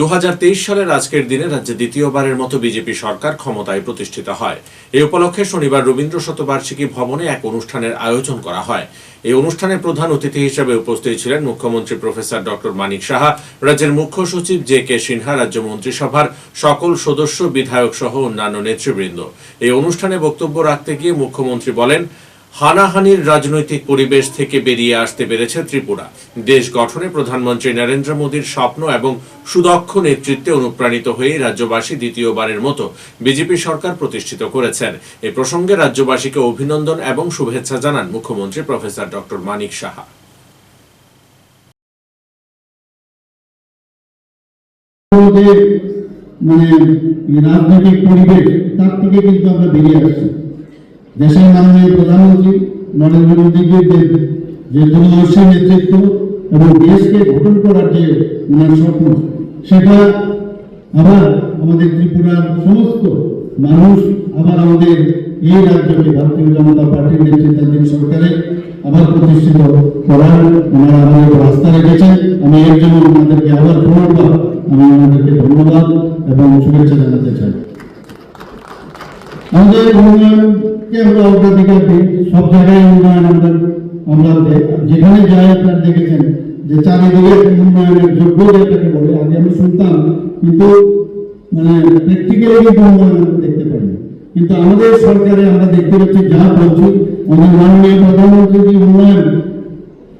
দু হাজার তেইশ সালের আজকের দিনে রাজ্যে দ্বিতীয়বারের মতো বিজেপি সরকার ক্ষমতায় প্রতিষ্ঠিত হয়। এই উপলক্ষে শনিবার রবীন্দ্র শতবার্ষিকী ভবনে এক অনুষ্ঠানের আয়োজন করা হয়। এই অনুষ্ঠানে প্রধান অতিথি হিসেবে উপস্থিত ছিলেন মুখ্যমন্ত্রী প্রফেসর ডক্টর মানিক সাহা, রাজ্যের মুখ্য সচিব জে কে সিনহা, রাজ্য মন্ত্রিসভার সকল সদস্য বিধায়ক সহ অন্যান্য নেতৃবৃন্দ। এই অনুষ্ঠানে বক্তব্য রাখতে গিয়ে মুখ্যমন্ত্রী বলেন হানাহানির রাজনৈতিক পরিবেশ থেকে বেরিয়ে আসতে পেরেছে ত্রিপুরা। দেশ গঠনে প্রধানমন্ত্রী নরেন্দ্র মোদীর স্বপ্ন এবং সুদক্ষ নেতৃত্বে অনুপ্রাণিত হয়ে রাজ্যবাসী দ্বিতীয়বারের মতো বিজেপি সরকার প্রতিষ্ঠিত করেছেন। এ প্রসঙ্গে রাজ্যবাসীকে অভিনন্দন এবং শুভেচ্ছা জানান মুখ্যমন্ত্রী প্রফেসর ডক্টর মানিক সাহা। মানে রাজনৈতিক পরিবেশ, তার থেকে কিন্তু আমরা বেরিয়ে আসছি। দেশের মাননীয় প্রধানমন্ত্রী নরেন্দ্র যে যে দূরদর্শী নেতৃত্ব এবং দেশকে গঠন করার যে ওনার স্বপ্ন, সেটা আবার আমাদের ত্রিপুরার সমস্ত মানুষ আবার আমাদের এই রাজ্যকে ভারতীয় জনতা পার্টির নেতৃত্বাধীন সরকারে আবার প্রতিষ্ঠিত করার ওনারা আমাদের রাস্তা রেখেছেন। আমি এর জন্য ওনাদেরকে আবার পুনর্বার আমি ওনাদেরকে ধন্যবাদ এবং শুভেচ্ছা জানাতে চাই। আমাদের উন্নয়নকে আমরা অগ্রাধিকার দিই সব জায়গায় উন্নয়ন আমরা আমরা যেখানে যাই আপনারা দেখেছেন যে চারিদিকে উন্নয়নের যোগ্য যেটাকে বলে, আগে আমি শুনতাম, কিন্তু মানে প্র্যাকটিক্যালি কিন্তু উন্নয়ন দেখতে পাই কিন্তু আমাদের সরকারে আমরা দেখতে পাচ্ছি যা বলছি, আমাদের মাননীয় প্রধানমন্ত্রী যে উন্নয়ন